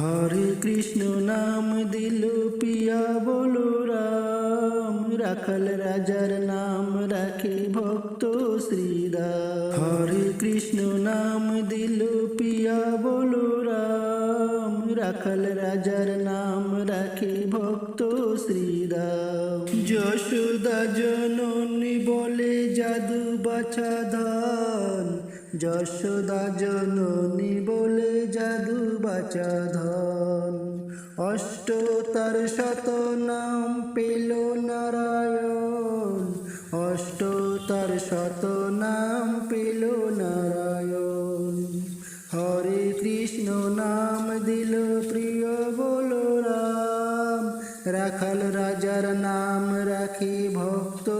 হরে কৃষ্ণ নাম দিল পিয়া বলো রাম। রাখাল রাজার নাম রাখে ভক্ত শ্রীরাম। হরে কৃষ্ণ নাম দিল পিয়া বলো রাম। রাখাল রাজার নাম রাখে ভক্ত শ্রীরাম। যশোদা জননী বলে জাদু বাছা ধান যশোদা জননী বলে জাদু বাচা ধন। অষ্ট তার শত নাম পেল নারায়ণ। অষ্ট তার শত নাম পেল নারায়ণ। হরে কৃষ্ণ নাম দিল প্রিয় বলো রাম রাখাল রাজার নাম রাখি ভক্ত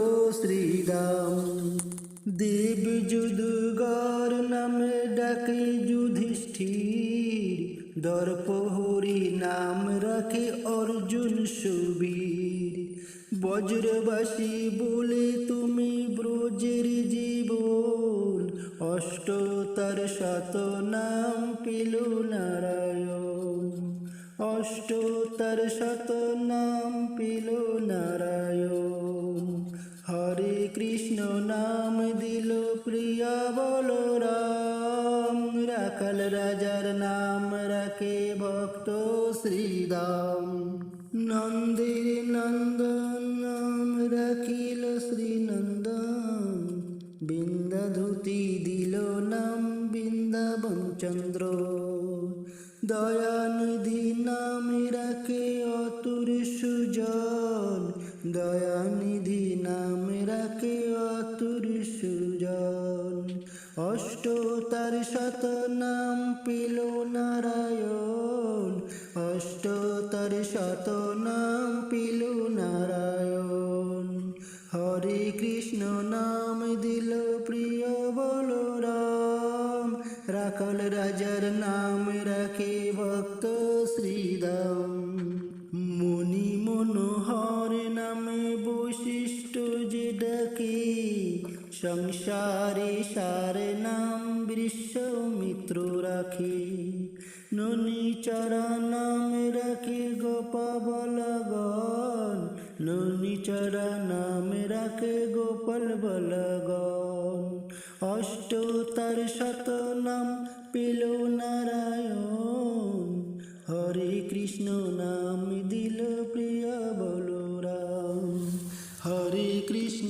শ্রীরাম দেব যুদুগর নামে ডাকে যুধিষ্ঠির। দর্পহরি নাম রাখে অর্জুন সুবীর। বজ্রবাসী বলে তুমি ব্রজের জীবন। অষ্টতার শত নাম পেল নারায়ণ। অষ্টতার শত নাম পেল নারায়ণ। প্রিয়া বলো রাম রাখাল রাজার নাম রাখে ভক্ত শ্রীরাম নন্দির নন্দন নাম রাখিল শ্রীনন্দন। বৃন্দাধুতি দিল নাম বৃন্দাবন চন্দ্র। দয়ানিধি নাম রাখে অতুর সুজন। দয়ানিধি নাম অষ্ট তার শত নাম পেল নারায়ণ। অষ্ট তার শত নাম পেল নারায়ণ। হরে কৃষ্ণ নাম দিল প্রিয় বলো রাম রাখাল রাজার নাম রাখে ভক্ত শ্রীরাম মুনি মনোহর নামে বৈশিষ্ট্য যে ডাকে, সংসারে সার নাম মিত্র রাখে। ননি চরা নাম রাখে গোপা বলগন ননি চরা নাম রাখে গোপাল বলগন অষ্ট তার শত নাম পেল নারায়ণ। হরে কৃষ্ণ নাম দিল প্রিয় বলরাম। হরে কৃষ্ণ